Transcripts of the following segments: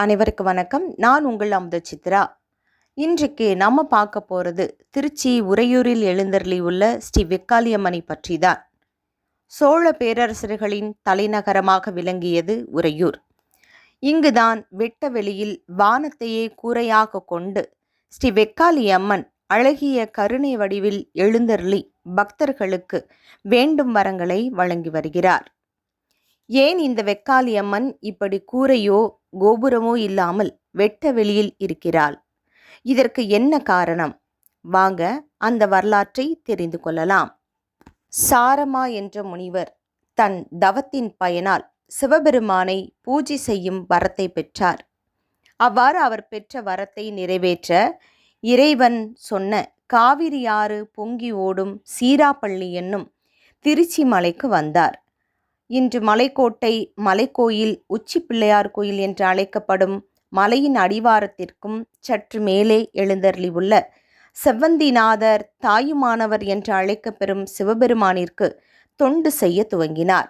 அனைவருக்கு வணக்கம். நான் உங்கள் அமுத சித்ரா இன்றைக்கு நம்ம பார்க்க போகிறது திருச்சி உறையூரில் எழுந்தருளி உள்ள ஸ்ரீ வெக்காளியம்மனை பற்றி தான் சோழ பேரரசர்களின் தலைநகரமாக விளங்கியது உறையூர். இங்குதான் வெட்ட வெளியில் வானத்தையே கூரையாக கொண்டு ஸ்ரீ வெக்காளியம்மன் அழகிய கருணை வடிவில் எழுந்தருளி பக்தர்களுக்கு வேண்டும் வரங்களை வழங்கி வருகிறார். ஏன் இந்த வெக்காளியம்மன் இப்படி கூரையோ கோபுரமோ இல்லாமல் வெட்ட வெளியில் இருக்கிறாள்? இதற்கு என்ன காரணம்? வாங்க அந்த வரலாற்றை தெரிந்து கொள்ளலாம். சாரமா என்ற முனிவர் தன் தவத்தின் பயனால் சிவபெருமானை பூஜை செய்யும் வரத்தை பெற்றார். அவ்வாறு அவர் பெற்ற வரத்தை நிறைவேற்ற இறைவன் சொன்ன காவிரியாறு பொங்கி ஓடும் சீராப்பள்ளி என்னும் திருச்சி மலைக்கு வந்தார். இன்று மலைக்கோட்டை மலைக்கோயில் உச்சி பிள்ளையார் கோயில் என்று அழைக்கப்படும் மலையின் அடிவாரத்திற்கும் சற்று மேலே எழுந்தருளியுள்ள செவ்வந்திநாதர் தாயுமானவர் என்று அழைக்கப்பெறும் சிவபெருமானிற்கு தொண்டு செய்ய துவங்கினார்.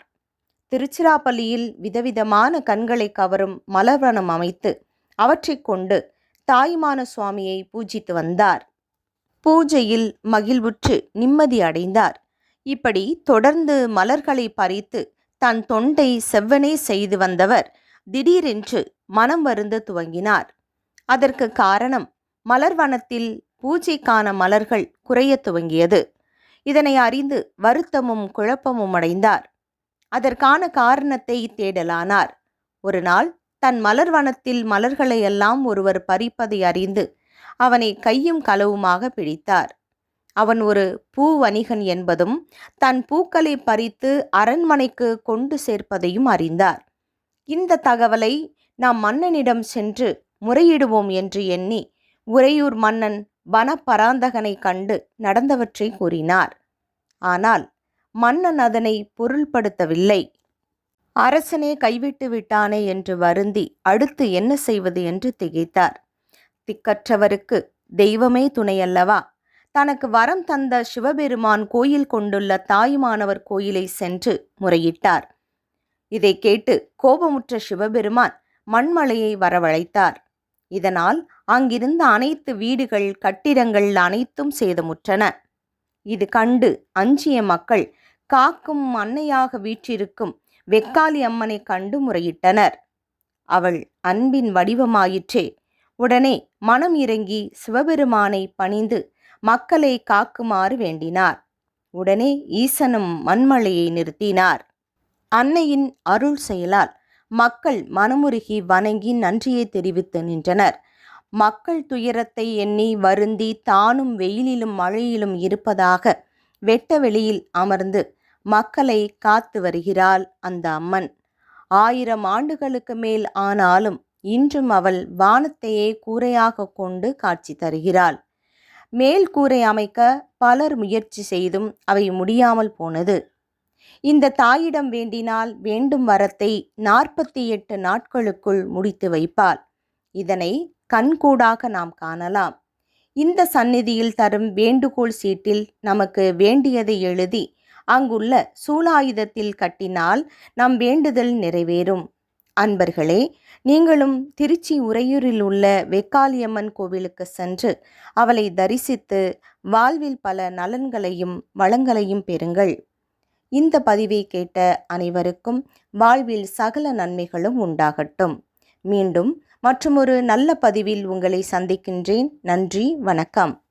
திருச்சிராப்பள்ளியில் விதவிதமான கண்களை கவரும் மலர்வனம் அமைத்து அவற்றைக் கொண்டு தாயுமான சுவாமியை பூஜித்து வந்தார். பூஜையில் மகிழ்வுற்று நிம்மதி அடைந்தார். இப்படி தொடர்ந்து மலர்களை பறித்து தன் தொண்டை செவ்வனே செய்து வந்தவர். திடீரென்று மனம் வருந்த துவங்கினார். அதற்கு காரணம் மலர்வனத்தில் பூஜைக்கான மலர்கள் குறையத் துவங்கியது. இதனை அறிந்து வருத்தமும் குழப்பமும் அடைந்தார். அதற்கான காரணத்தை தேடலானார். ஒரு நாள் தன் மலர்வனத்தில் மலர்களை எல்லாம் ஒருவர் பறிப்பதை அறிந்து அவனை கையும் களவுமாக பிடித்தார். அவன் ஒரு பூ வணிகன் என்பதும் தன் பூக்களை பறித்து அரண்மனைக்கு கொண்டு சேர்ப்பதையும் அறிந்தார். இந்த தகவலை நாம் மன்னனிடம் சென்று முறையிடுவோம் என்று எண்ணி உறையூர் மன்னன் வனப்பராந்தகனை கண்டு நடந்தவற்றை கூறினார். ஆனால் மன்னன் அதனை பொருள்படுத்தவில்லை. அரசனே கைவிட்டு விட்டானே என்று வருந்தி அடுத்து என்ன செய்வது என்று திகைத்தார். திக்கற்றவருக்கு தெய்வமே துணையல்லவா? தனக்கு வரம் தந்த சிவபெருமான் கோயில் கொண்டுள்ள தாயுமானவர் கோயிலை சென்று முறையிட்டார். இதை கேட்டு கோபமுற்ற சிவபெருமான் மண்மலையை வரவழைத்தார். இதனால் அங்கிருந்த அனைத்து வீடுகள் கட்டிடங்கள் அனைத்தும் சேதமுற்றன. இது கண்டு அஞ்சிய மக்கள் காக்கும் அன்னையாக வீற்றிருக்கும் வெக்காளி அம்மனை கண்டு முறையிட்டனர். அவள் அன்பின் வடிவமாயிற்றே உடனே மனம் இறங்கி சிவபெருமானை பணிந்து மக்களை காக்குமாறு வேண்டினார். உடனே ஈசனும் மண்மலையை நிறுத்தினார். அன்னையின் அருள் செயலால் மக்கள் மனமுருகி வணங்கி நன்றியை தெரிவித்து நின்றனர். மக்கள் துயரத்தை எண்ணி வருந்தி தானும் வெயிலிலும் மழையிலும் இருப்பதாக வெட்ட வெளியில் அமர்ந்து மக்களை காத்து வருகிறாள் அந்த அம்மன். ஆயிரம் ஆண்டுகளுக்கு மேல் ஆனாலும் இன்றும் அவள் வானத்தையே கூரையாக கொண்டு காட்சி தருகிறாள். மேல் கூரை அமைக்க பலர் முயற்சி செய்தும் அவை முடியாமல் போனது. இந்த தாயிடம் வேண்டினால் வேண்டும் வரத்தை நாற்பத்தி எட்டு நாட்களுக்குள் முடித்து வைப்பாள். இதனை கண்கூடாக நாம் காணலாம். இந்த சந்நிதியில் தரும் வேண்டுகோள் சீட்டில் நமக்கு வேண்டியதை எழுதி அங்குள்ள சூலாயுதத்தில் கட்டினால் நம் வேண்டுதல் நிறைவேறும். அன்பர்களே நீங்களும் திருச்சி உறையூரில் உள்ள வெக்காளியம்மன் கோவிலுக்கு சென்று அவளை தரிசித்து வாழ்வில் பல நலன்களையும் வளங்களையும் பெறுங்கள். இந்த பதிவை கேட்ட அனைவருக்கும் வாழ்வில் சகல நன்மைகளும் உண்டாகட்டும். மீண்டும் மற்றொரு நல்ல பதிவில் உங்களை சந்திக்கின்றேன். நன்றி வணக்கம்.